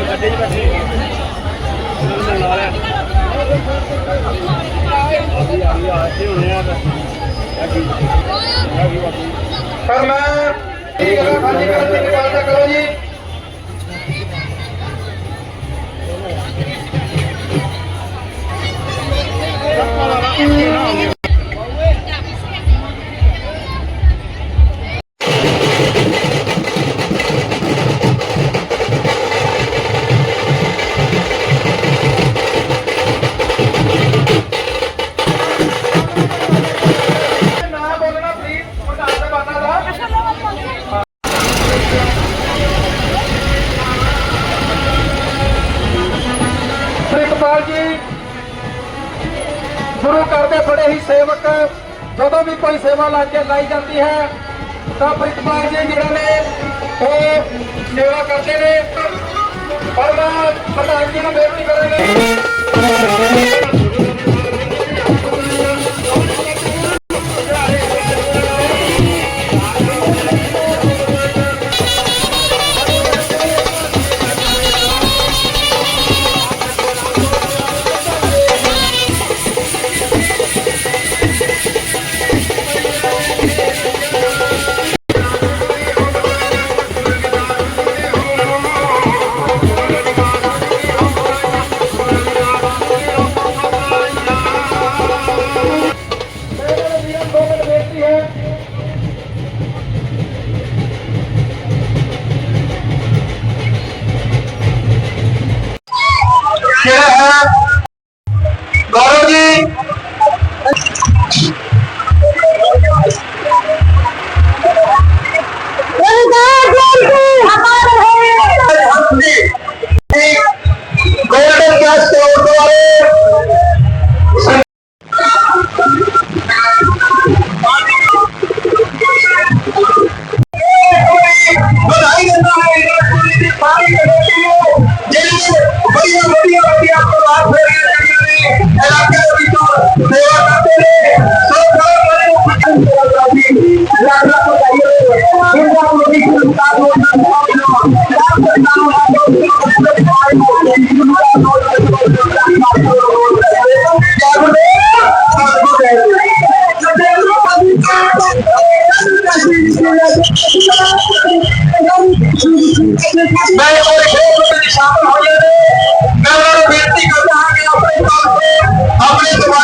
ਗੱਡੇ 'ਚ ਬੈਠੇ ਉਹਨਾਂ ਨੂੰ ਮਿਲਣ ਵਾਲਿਆ ਆਦੀ ਆਦੀ ਆ ਇੱਥੇ ਹੋਣੇ ਆ ਤਾਂ ਇਹ ਕੀ ਇਹ ਕੀ ਬਾਕੀ ਪਰ ਮੈਂ ਇਹ ਗੱਲ ਖਾਲੀ ਕਰਨ ਦੀ ਕਿਰਪਾਲਤਾ ਕਰੋ ਜੀ। ਨਾ ਪ੍ਰਿਤਪਾਲ ਜੀ। ਗੁਰੂ ਘਰ ਬੜੇ ਹੀ ਸੇਵਕ। ਜਦੋਂ ਵੀ ਕੋਈ ਸੇਵਾ ਲਾ ਕੇ ਲਾਈ ਜਾਂਦੀ ਹੈ, ਤਾਂ ਪ੍ਰਿਤਪਾਲ ਜੀ ਜਿਹੜੇ ਨੇ, ਉਹ ਸੇਵਾ ਕਰਦੇ ਨੇ। ਪਰ ਮੈਂ ਪ੍ਰਧਾਨ ਜੀ ਨੂੰ ਬੇਨਤੀ ਕਰਾਂਗਾ। ਲੱਖ ਲੱਖ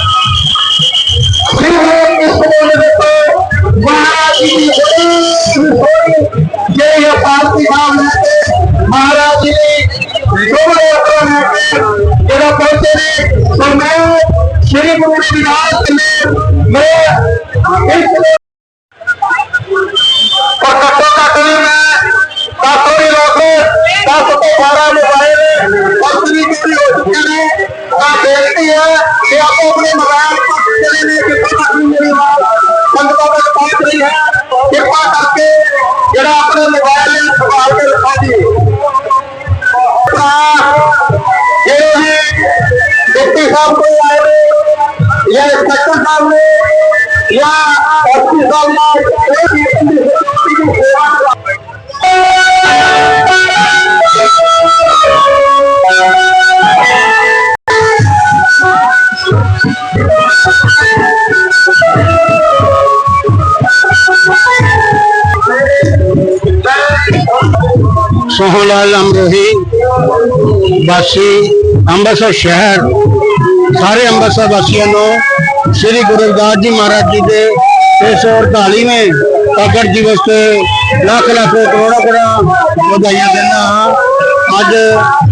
ਬੇਨਤੀ ਹੈ ਕਿ ਆਪੋ ਆਪਣੇ ਮੋਬਾਈਲ ਪੱਕ ਚਲੇ ਨੇ ਕਿਰਪਾ ਕਰਕੇ ਮੇਰੀ ਆਵਾਜ਼ ਸੰਗਤਾਂ ਤੱਕ ਪਹੁੰਚ ਰਹੀ ਹੈ। ਕਿਰਪਾ ਕਰਕੇ ਜਿਹੜਾ ਆਪਣੇ ਮੋਬਾਈਲ ਨੇ ਸਵਾਲ ਕੇ ਲਿਖਾ ਦੀ ਜਿਹੜੇ ਵੀ ਡਿਪਟੀ ਸਾਹਿਬ ਕੋਲ ਆਏ ਨੇ, ਜਾਂ ਇੰਸਪੈਕਟਰ ਸਾਹਿਬ ਨੇ, ਜਾਂ ਐਸਪੀ ਸਾਹਿਬ ਨੇ ਇਹ ਵੀ ਸੇਵਾ ਸੋਹਣਲਾਲ ਅਮਰੋਹੀ ਵਾਸੀ ਅੰਮ੍ਰਿਤਸਰ ਸ਼ਹਿਰ। ਸਾਰੇ ਅੰਮ੍ਰਿਤਸਰ ਵਾਸੀਆਂ ਨੂੰ ਸ੍ਰੀ ਗੁਰੂ ਰਵਿਦਾਸ ਜੀ ਮਹਾਰਾਜ ਜੀ ਦੇ 348ਵੇਂ ਪ੍ਰਗਟ ਦਿਵਸ ਤੇ ਲੱਖ ਲੱਖ ਕਰੋੜਾਂ ਕਰੋੜਾਂ ਵਧਾਈਆਂ ਦਿੰਦਾ ਹਾਂ। ਅੱਜ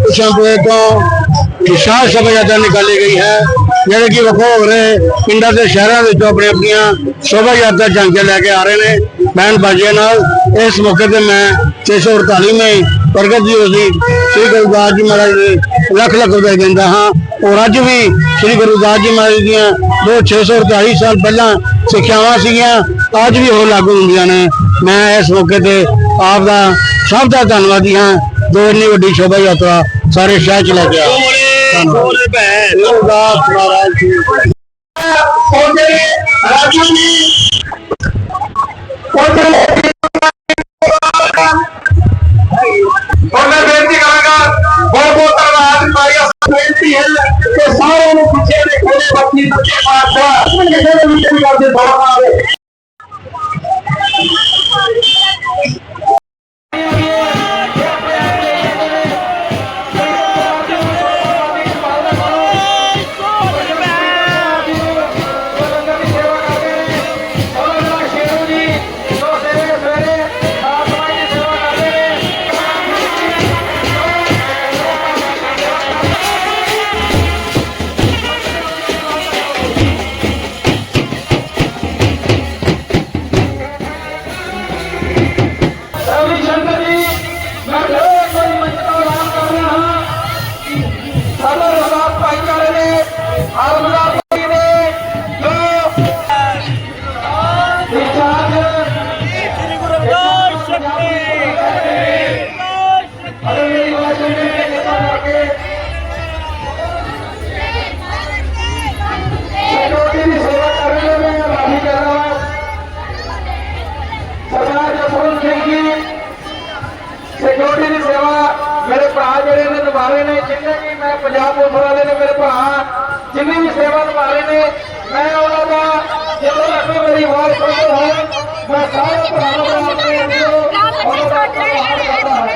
ਹੁਸ਼ਿਆਰਪੁਰ ਤੋਂ ਵਿਸ਼ਾਲ ਸ਼ੋਭਾ ਯਾਤਰਾ ਨਿਕਾਲੀ ਗਈ ਹੈ, ਜਿਹੜੇ ਕਿ ਵੱਖੋ ਵੱਖਰੇ ਪਿੰਡਾਂ ਦੇ ਸ਼ਹਿਰਾਂ ਵਿੱਚੋਂ ਆਪਣੀ ਆਪਣੀਆਂ ਸ਼ੋਭਾ ਯਾਤਰਾ ਜਾਂਕੇ ਲੈ ਕੇ ਆ ਰਹੇ ਨੇ। ਬੈਨ ਬਾਜੀਆਂ ਨਾਲ ਇਸ ਮੌਕੇ ਤੇ ਮੈਂ 648ਵੇਂ ਪ੍ਰਗਟ ਦਿਵਸ ਦੀ ਸ੍ਰੀ ਗੁਰੂ ਰਵਿਦਾਸ ਜੀ ਮਹਾਰਾਜ ਦੇ ਲੱਖ ਲੱਖ ਰੁਪਏ ਦਿੰਦਾ ਹਾਂ ਔਰ ਅੱਜ ਵੀ ਸ੍ਰੀ ਗੁਰੂ ਰਵਿਦਾਸ ਜੀ ਮਹਾਰਾਜ ਦੀਆਂ ਦੋ 648 ਸਾਲ ਪਹਿਲਾਂ ਸਿੱਖਿਆਵਾਂ ਸੀਗੀਆਂ ਅੱਜ ਵੀ ਉਹ ਲਾਗੂ ਹੁੰਦੀਆਂ ਨੇ। ਮੈਂ ਇਸ ਮੌਕੇ ਤੇ ਆਪ ਦਾ ਸਭ ਦਾ ਧੰਨਵਾਦੀ ਹਾਂ। ਜੋ ਇੰਨੀ ਵੱਡੀ ਸ਼ੋਭਾ ਯਾਤਰਾ ਸਾਰੇ ਸ਼ਹਿਰ ਚ ਲੈ ਕੇ ਆਇਆ। ਬੋਲੇ ਭੈਣ। ਗੁਰਦਾਸ ਮਹਾਰਾਜ ਜੀ। ਸਿਕਿਉਰਿਟੀ ਦੀ ਸੇਵਾ ਮੇਰੇ ਭਰਾ ਜਿਹੜੇ ਨੇ ਨਿਭਾ ਰਹੇ ਨੇ ਜਿੰਨੇ ਵੀ ਮੈਂ ਪੰਜਾਬ ਪੁਲਿਸ ਵਾਲੇ ਨੇ ਮੇਰੇ ਭਰਾ ਜਿੰਨੀ ਵੀ ਸੇਵਾ ਨਿਭਾ ਰਹੇ ਨੇ ਮੈਂ ਉਹਨਾਂ ਦਾ ਜਦੋਂ ਤੱਕ ਮੇਰੀ ਆਵਾਜ਼ ਸੁਣਦੇ ਹੋਣ ਮੈਂ ਸਾਰੇ ਭਰਾਵਾਂ ਦਾ ਆਪਣੇ ਵੀਰੋ ਉਹਨਾਂ ਦਾ ਧੰਨਵਾਦ ਕਰਦਾ ਹਾਂ।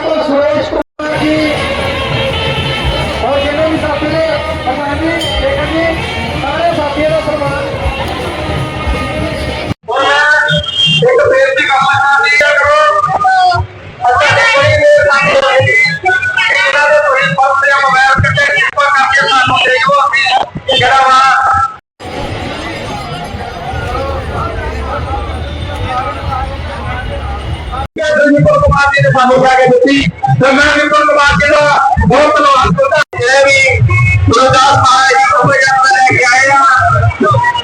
ਤੋਂ ਸੁਰੇਸ਼ ਕੁਮਾਰ ਜੀ ਨੇ ਸਾਨੂੰ ਕਹਿ ਕੇ ਦਿੱਤੀ। ਤੇ ਮੈਂ ਨਿਪਲ ਕੁਮਾਰ ਜੀ ਦਾ ਬਹੁਤ ਧੰਨਵਾਦ ਕਰਦਾ ਜਿਹੜੇ ਵੀ ਗੁਰਦਾਸ ਮਹਾਰਾਜ ਜੀ ਨੂੰ ਯਾਤਰਾ ਲੈ ਕੇ ਆਏ ਆ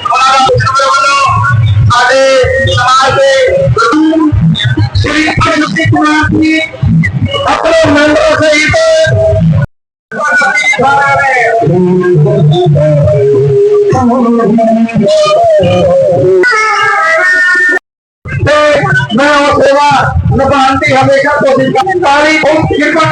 ਉਹਨਾਂ ਦਾ ਮੇਰੇ ਵੱਲੋਂ ਸਾਡੇ ਸਮਾਜ ਦੇ ਗੁਰੂ ਸ੍ਰੀ ਅਨੰਦ ਕੁਮਾਰ ਜੀ ਆਪਣੇ ਮੈਂਬਰ ਸਹਿਤ ਤੇ ਮੈਂ ਉਹ ਸੇਵਾ ਨਿਭਾਉਣ ਦੀ ਹਮੇਸ਼ਾ ਕੋਸ਼ਿਸ਼ ਕਰਦਾ ਸਾਰੀ ਬਹੁਤ ਕਿਰਪਾ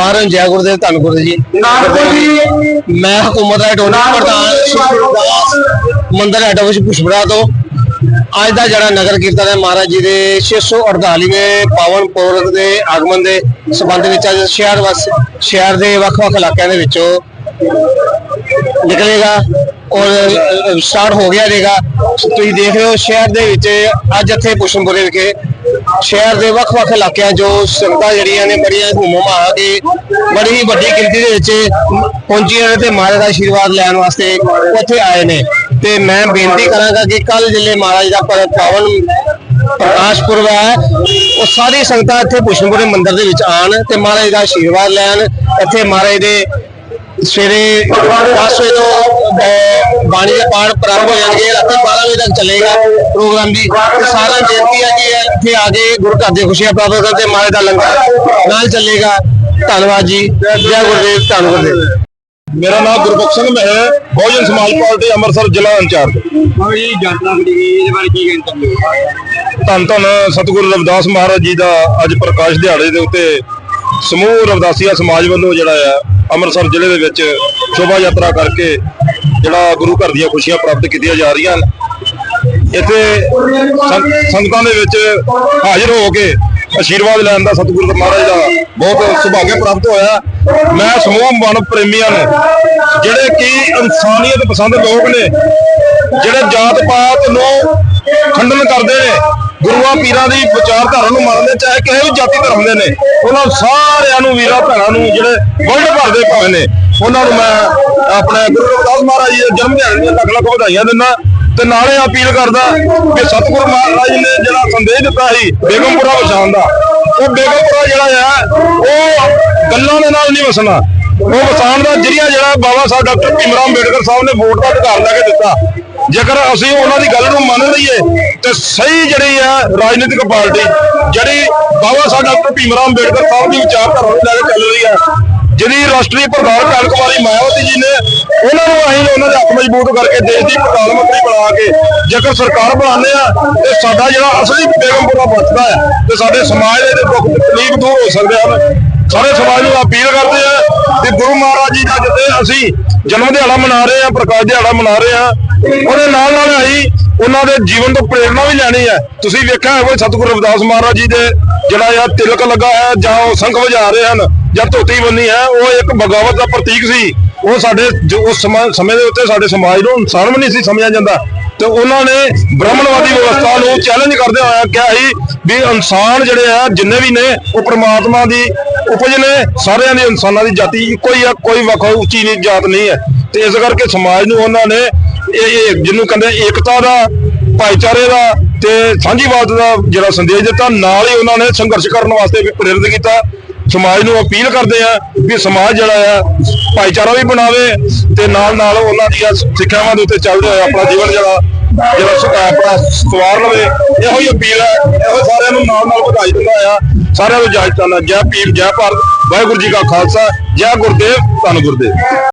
ਸਾਰਿਆਂ ਨੂੰ ਜੈ ਗੁਰਦੇਵ ਧੰਨ ਗੁਰੂ ਜੀ। ਮੈਂ ਹਕੂਮਤ ਦਾ ਟੋਨੀ ਪ੍ਰਧਾਨ ਮੰਦਰ ਹੈਡ ਆਫਿਸ ਪੁਸ਼ਪਰਾ ਤੋਂ ਅੱਜ ਦਾ ਜਿਹੜਾ ਨਗਰ ਕੀਰਤਨ ਹੈ ਮਹਾਰਾਜ ਜੀ ਦੇ 648ਵੇਂ ਪਾਵਨ ਪੁਰਬ ਦੇ ਆਗਮਨ ਦੇ ਸਬੰਧ ਵਿੱਚ ਅੱਜ ਸ਼ਹਿਰ ਵਸ ਸ਼ਹਿਰ ਦੇ ਵੱਖ-ਵੱਖ ਇਲਾਕਿਆਂ ਦੇ ਵਿੱਚੋਂ ਨਿਕਲੇਗਾ ਔਰ ਸਟਾਰਟ ਹੋ ਗਿਆ ਰਹੇਗਾ ਤੁਸੀਂ ਦੇਖ ਰਹੇ ਹੋ ਸ਼ਹਿਰ ਦੇ ਵਿੱਚ ਅੱਜ ਇੱਥੇ ਪੁਸ਼ਮਪੁਰੇ ਵਿਖੇ ਸ਼ਹਿਰ ਦੇ ਵੱਖ-ਵੱਖ ਇਲਾਕਿਆਂ ਜੋ ਸੰਗਤਾਂ ਜਿਹੜੀਆਂ ਨੇ ਬੜੀਆਂ ਹੁਮਮ ਕੇ ਬੜੀ ਹੀ ਵੱਡੀ ਗਿਣਤੀ ਦੇ ਵਿੱਚ ਪਹੁੰਚੀਆਂ ਤੇ ਮਹਾਰਾਜ ਦਾ ਆਸ਼ੀਰਵਾਦ ਲੈਣ ਵਾਸਤੇ ਉੱਥੇ ਆਏ ਨੇ। ਤੇ ਮੈਂ ਬੇਨਤੀ ਕਰਾਂਗਾ ਕਿ ਕੱਲ ਜਿਲੇ ਮਹਾਰਾਜ ਦਾ ਪਾਵਨ ਪ੍ਰਕਾਸ਼ ਪੁਰਬ ਹੈ, ਉਹ ਸਾਰੀ ਸੰਗਤਾਂ ਇੱਥੇ ਭੂਸ਼ਣਪੁਰੇ ਮੰਦਿਰ ਦੇ ਵਿੱਚ ਆਣ ਤੇ ਮਹਾਰਾਜ ਦਾ ਆਸ਼ੀਰਵਾਦ ਲੈਣ। ਇੱਥੇ ਮਹਾਰਾਜ ਦੇ ਸਵੇਰੇ 10 ਵਜੇ ਤੋਂ ਬਾਣੀ ਦੇ ਪਾਠ ਪ੍ਰਾਰੰਭ ਹੋ ਜਾਣਗੇ ਰਾਤੀ 12 ਵਜੇ ਤੱਕ ਚੱਲੇਗਾ ਪ੍ਰੋਗਰਾਮ ਸਾਰਿਆਂ ਨੂੰ ਬੇਨਤੀ ਹੈ ਕਿ ਇੱਥੇ ਆ ਕੇ ਗੁਰੂ ਘਰ ਦੀਆਂ ਖੁਸ਼ੀਆਂ ਪ੍ਰਾਪਤ ਕਰਨ ਤੇ ਮਹਾਰਾਜ ਦਾ ਲੰਗਰ ਨਾਲ ਚੱਲੇਗਾ। ਧੰਨਵਾਦ ਜੀ। ਜੈ ਗੁਰਦੇਵ ਧੰਨ ਗੁਰਦੇਵ। ਮੇਰਾ ਨਾਮ ਗੁਰਬਖਸ਼ ਸਿੰਘ ਮੈਂ ਹੈ। ਬਹੁਜਨ ਸਮਾਜ ਪਾਰਟੀ ਅੰਮ੍ਰਿਤਸਰ ਜ਼ਿਲ੍ਹਾ ਇੰਚਾਰਜ। ਜੀ ਯਾਤਰਾ ਕਰੀ ਗਈ ਇਹਦੇ ਬਾਰੇ ਕੀ ਕਹਿਣਾ ਧੰਨ ਧੰਨ ਸਤਿਗੁਰੂ ਰਵਿਦਾਸ ਮਹਾਰਾਜ ਜੀ ਦਾ ਅੱਜ ਪ੍ਰਕਾਸ਼ ਦਿਹਾੜੇ ਦੇ ਉੱਤੇ ਸਮੂਹ ਰਵਿਦਾਸੀਆ ਸਮਾਜ ਵੱਲੋਂ ਜਿਹੜਾ ਆ ਅੰਮ੍ਰਿਤਸਰ ਜ਼ਿਲ੍ਹੇ ਦੇ ਵਿੱਚ ਸ਼ੋਭਾ ਯਾਤਰਾ ਕਰਕੇ ਜਿਹੜਾ ਗੁਰੂ ਘਰ ਦੀਆਂ ਖੁਸ਼ੀਆਂ ਪ੍ਰਾਪਤ ਕੀਤੀਆਂ ਜਾ ਰਹੀਆਂ ਹਨ। ਇੱਥੇ ਸੰਗਤਾਂ ਦੇ ਵਿੱਚ ਹਾਜ਼ਰ ਹੋ ਕੇ ਆਸ਼ੀਰਵਾਦ ਲੈਣ ਦਾ ਸਤਿਗੁਰੂ ਮਹਾਰਾਜ ਦਾ ਬਹੁਤ ਸੁਭਾਗਿਆ ਪ੍ਰਾਪਤ ਹੋਇਆ ਮੈਂ ਸਮੂਹ ਮਨ ਪ੍ਰੇਮੀਆਂ ਨੂੰ, ਜਿਹੜੇ ਕਿ ਇਨਸਾਨੀਅਤ ਪਸੰਦ ਲੋਕ ਨੇ, ਜਿਹੜੇ ਜਾਤ ਪਾਤ ਨੂੰ ਖੰਡਨ ਕਰਦੇ ਨੇ, ਗੁਰੂਆਂ ਪੀਰਾਂ ਦੀ ਵਿਚਾਰਧਾਰਾ ਨੂੰ ਮੰਨਦੇ ਚਾਹੇ ਕਿਸੇ ਵੀ ਜਾਤੀ ਧਰਮ ਦੇ ਨੇ ਉਹਨਾਂ ਸਾਰਿਆਂ ਨੂੰ ਵੀਰਾਂ ਭੈਣਾਂ ਨੂੰ ਜਿਹੜੇ ਵਰਲਡ ਭਰ ਦੇ ਭਾਵੇਂ ਨੇ, ਉਹਨਾਂ ਨੂੰ ਮੈਂ ਆਪਣੇ ਗੁਰੂ ਰਵਿਦਾਸ ਮਹਾਰਾਜ ਜੀ ਦੇ ਜਨਮ ਦਿਹਾੜੇ ਦੀਆਂ ਲੱਖ ਲੱਖ ਵਧਾਈਆਂ ਦਿੰਦਾ ਤੇ ਨਾਲੇ ਅਪੀਲ ਕਰਦਾ ਕਿ ਸਤਿਗੁਰੂ ਮਹਾਰਾਜ ਨੇ ਜਿਹੜਾ ਸੰਦੇਸ਼ ਦਿੱਤਾ ਸੀ ਬੇਗਮਪੁਰਾ ਵਸਾਉਣ ਦਾ, ਉਹ ਬੇਗਮਪੁਰਾ ਜਿਹੜਾ ਹੈ ਉਹ ਗੱਲਾਂ ਦੇ ਨਾਲ ਨਹੀਂ ਵਸਣਾ। ਉਹ ਵਸਾਉਣ ਦਾ ਜਰੀਆ ਜਿਹੜਾ ਬਾਬਾ ਸਾਹਿਬ ਡਾਕਟਰ ਭੀਮਰਾਵ ਅੰਬੇਡਕਰ ਸਾਹਿਬ ਨੇ ਵੋਟ ਦਾ ਅਧਿਕਾਰ ਲੈ ਕੇ ਦਿੱਤਾ। ਜੇਕਰ ਅਸੀਂ ਉਹਨਾਂ ਦੀ ਗੱਲ ਨੂੰ ਮੰਨ ਲਈਏ, ਤੇ ਸਹੀ ਜਿਹੜੀ ਹੈ ਰਾਜਨੀਤਿਕ ਪਾਰਟੀ, ਜਿਹੜੀ ਬਾਬਾ ਸਾਹਿਬ ਡਾਕਟਰ ਭੀਮਰਾਵ ਅੰਬੇਡਕਰ ਸਾਹਿਬ ਦੀ ਵਿਚਾਰਧਾਰਾ ਨੂੰ ਲੈ ਕੇ ਚੱਲ ਰਹੀ ਹੈ, ਜਿਹਦੀ ਰਾਸ਼ਟਰੀ ਪ੍ਰਧਾਨ ਭੈਣ ਕੁਮਾਰੀ ਮਾਇਆਵਤੀ ਜੀ ਨੇ ਉਹਨਾਂ ਨੂੰ ਅਸੀਂ ਉਹਨਾਂ ਦੇ ਹੱਥ ਮਜ਼ਬੂਤ ਕਰਕੇ ਦੇਸ਼ ਦੀ ਪ੍ਰਧਾਨ ਮੰਤਰੀ ਬਣਾ ਕੇ ਜੇਕਰ ਸਰਕਾਰ ਬਣਾਉਂਦੇ ਆ ਤੇ ਸਾਡਾ ਜਿਹੜਾ ਅਸਲੀ ਬੇਗਮਪੁਰਾ ਬਚਦਾ ਹੈ, ਤੇ ਸਾਡੇ ਸਮਾਜ ਦੇ ਦੁੱਖ ਤਕਲੀਫ ਦੂਰ ਹੋ ਸਕਦੇ ਹਨ। ਸਾਰੇ ਸਮਾਜ ਨੂੰ ਅਪੀਲ ਕਰਦੇ ਆ ਕਿ ਗੁਰੂ ਮਹਾਰਾਜ ਜੀ ਦਾ ਜਿੱਥੇ ਅਸੀਂ ਜਨਮ ਦਿਹਾੜਾ ਮਨਾ ਰਹੇ ਆ ਪ੍ਰਕਾਸ਼ ਦਿਹਾੜਾ ਮਨਾ ਰਹੇ ਆ ਉਹਦੇ ਨਾਲ ਨਾਲ ਅਸੀਂ ਉਹਨਾਂ ਦੇ ਜੀਵਨ ਤੋਂ ਪ੍ਰੇਰਣਾ ਵੀ ਲੈਣੀ ਹੈ। ਤੁਸੀਂ ਵੇਖਿਆ ਹੋਵੇ ਸਤਿਗੁਰੂ ਰਵਿਦਾਸ ਮਹਾਰਾਜ ਜੀ ਦੇ ਜਿਹੜਾ ਇਹ ਤਿਲਕ ਲੱਗਾ ਹੈ ਜਾਂ ਉਹ ਸੰਖ ਵਜਾ ਰਹੇ ਹਨ ਜਾਂ ਧੋਤੀ ਬੰਨੀ ਹੈ, ਉਹ ਇੱਕ ਬਗਾਵਤ ਦਾ ਪ੍ਰਤੀਕ ਸੀ। ਉਹ ਸਾਡੇ ਉਸ ਸਮੇਂ ਦੇ ਉੱਤੇ ਸਾਡੇ ਸਮਾਜ ਨੂੰ ਇਨਸਾਨ ਵੀ ਨਹੀਂ ਸੀ ਸਮਝਿਆ ਜਾਂਦਾ। ਤੇ ਉਹਨਾਂ ਨੇ ਬ੍ਰਾਹਮਣਵਾਦੀ ਵਿਵਸਥਾ ਨੂੰ ਚੈਲੰਜ ਕਰਦੇ ਹੋਇਆ ਕਿਹਾ ਸੀ ਵੀ ਇਨਸਾਨ ਜਿਹੜੇ ਆ, ਜਿੰਨੇ ਵੀ ਨੇ, ਉਹ ਪ੍ਰਮਾਤਮਾ ਦੀ ਉਪਜ ਨੇ, ਸਾਰਿਆਂ ਦੀ ਇਨਸਾਨਾਂ ਦੀ ਜਾਤੀ, ਇੱਕੋ ਹੀ ਆ, ਕੋਈ ਵੱਖ ਉੱਚੀ ਨਹੀਂ ਜਾਤ ਨਹੀਂ ਹੈ। ਤੇ ਇਸ ਕਰਕੇ ਸਮਾਜ ਨੂੰ ਉਹਨਾਂ ਨੇ ਇਹ ਜਿਹਨੂੰ ਕਹਿੰਦੇ ਏਕਤਾ ਦਾ, ਭਾਈਚਾਰੇ ਦਾ ਤੇ ਸਾਂਝੀਵਾਦ ਦਾ ਜਿਹੜਾ ਸੰਦੇਸ਼ ਦਿੱਤਾ, ਨਾਲ ਹੀ ਉਹਨਾਂ ਨੇ ਸੰਘਰਸ਼ ਕਰਨ ਵਾਸਤੇ ਵੀ ਪ੍ਰੇਰਿਤ ਕੀਤਾ। ਸਮਾਜ ਨੂੰ ਅਪੀਲ ਕਰਦੇ ਆ ਵੀ ਸਮਾਜ ਜਿਹੜਾ ਆ, ਭਾਈਚਾਰਾ ਵੀ ਬਣਾਵੇ ਤੇ ਨਾਲ ਨਾਲ ਉਹਨਾਂ ਦੀਆਂ ਸਿੱਖਿਆਵਾਂ ਦੇ ਉੱਤੇ ਚੱਲਦੇ ਹੋਏ ਆਪਣਾ ਜੀਵਨ ਜਿਹੜਾ ਜਿਹੜਾ ਆਪਣਾ ਸਵਾਰ ਲਵੇ। ਇਹੋ ਹੀ ਅਪੀਲ ਹੈ ਇਹੋ ਸਾਰਿਆਂ ਨੂੰ ਨਾਲ ਨਾਲ ਵਧਾਈ ਦਿੰਦਾ ਆ। ਸਾਰਿਆਂ ਨੂੰ ਜਾਇਜ਼ ਚਾਹੁੰਦਾ ਜੈ ਪੀਰ ਜੈ ਭਾਰਤ, ਵਾਹਿਗੁਰੂ ਜੀ ਕਾ ਖਾਲਸਾ, ਜੈ ਗੁਰਦੇਵ, ਧੰਨ ਗੁਰਦੇਵ।